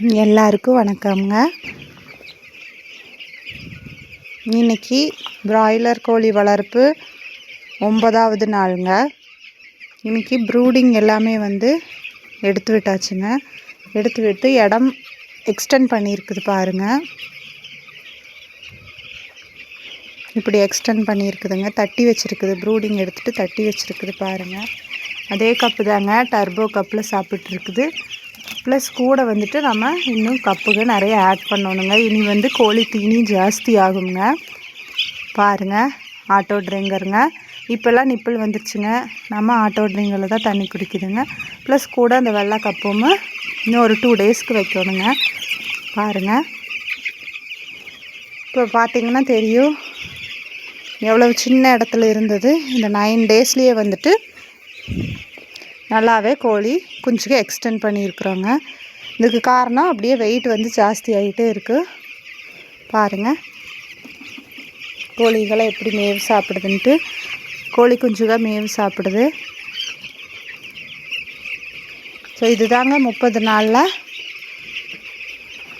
எல்லாருக்கும் வணக்கம்ங்க. இன்னைக்கு பிராய்லர் கோழி வளர்ப்பு ஒன்பதாவது நாளுங்க. இன்னைக்கு ப்ரூடிங் எல்லாமே வந்து எடுத்து விட்டாச்சுங்க. எடுத்து விட்டு இடம் எக்ஸ்டெண்ட் பண்ணியிருக்குது பாருங்க. இப்படி எக்ஸ்டெண்ட் பண்ணியிருக்குதுங்க. தட்டி வச்சுருக்குது. ப்ரூடிங் எடுத்துகிட்டு தட்டி வச்சுருக்குது பாருங்கள் அதே கப்பு தாங்க டர்போ கப்பில் சாப்பிட்ருக்குது ப்ளஸ் கூட வந்துட்டு நம்ம இன்னும் கப்புக்கு நிறைய ஆட் பண்ணணுங்க. இனி வந்து கோழி தீனி ஜாஸ்தி ஆகுங்க. பாருங்கள் ஆட்டோ ட்ரிங்கருங்க இப்போல்லாம் நிப்பிள் வந்துருச்சுங்க. நம்ம ஆட்டோ ட்ரிங்கரில் தான் தண்ணி குடிக்குதுங்க. ப்ளஸ் கூட அந்த வெள்ளை கப்பும் இன்னும் ஒரு டூ டேஸ்க்கு வைக்கணுங்க. பாருங்கள் இப்போ பார்த்தீங்கன்னா தெரியும். எவ்வளோ சின்ன இடத்துல இருந்தது. இந்த நைன் டேஸ்லேயே வந்துட்டு நல்லாவே கோழி குஞ்சுக்கு எக்ஸ்டெண்ட் பண்ணியிருக்குறோங்க. இதுக்கு காரணம் அப்படியே வெயிட் வந்து ஜாஸ்தி ஆகிட்டே இருக்குது பாருங்கள் கோழிகளை எப்படி மேவு சாப்பிடுதுன்ட்டு கோழி குஞ்சுக மேவு சாப்பிடுது. ஸோ இதுதாங்க முப்பது நாளில்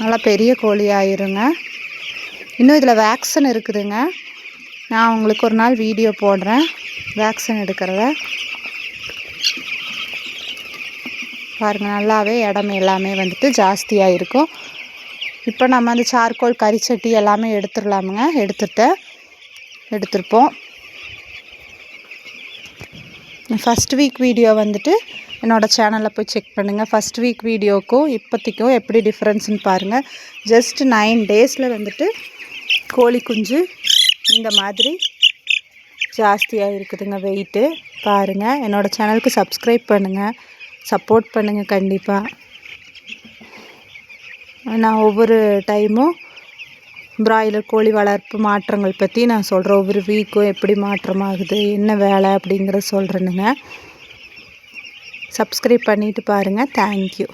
நல்லா பெரிய கோழி ஆயிருங்க. இன்னும் இதில் வேக்சின் இருக்குதுங்க. நான் உங்களுக்கு ஒரு நாள் வீடியோ போடுறேன். வேக்சின் எடுக்கிறத. பாருங்கள் நல்லாவே இடம் எல்லாமே வந்துட்டு ஜாஸ்தியாக இருக்கும். இப்போ நம்ம அந்த சார்கோல் கறிச்சட்டி எல்லாமே எடுத்துடலாமுங்க. எடுத்துட்டு எடுத்துருப்போம். ஃபஸ்ட் வீக் வீடியோ வந்துட்டு என்னோடய சேனலில் போய் செக் பண்ணுங்கள் ஃபஸ்ட் வீக் வீடியோக்கும் இப்போதைக்கும் எப்படி டிஃப்ரென்ஸ்னு பாருங்கள் ஜஸ்ட் நைன் டேஸில் வந்துட்டு கோழி குஞ்சு இந்த மாதிரி ஜாஸ்தியாக இருக்குதுங்க வெயிட்டு பாருங்கள் என்னோடய சேனலுக்கு சப்ஸ்கிரைப் பண்ணுங்கள் சப்போர்ட் பண்ணுங்கள் கண்டிப்பாக நான் ஒவ்வொரு டைமும் பிராய்லர் கோழி வளர்ப்பு மாற்றங்கள் பற்றி நான் சொல்கிறேன் ஒவ்வொரு வீக்கும் எப்படி மாற்றமாகுது என்ன வேலை அப்படிங்கிறத சொல்கிறேனுங்க சப்ஸ்கிரைப் பண்ணிவிட்டு பாருங்கள் தேங்க்யூ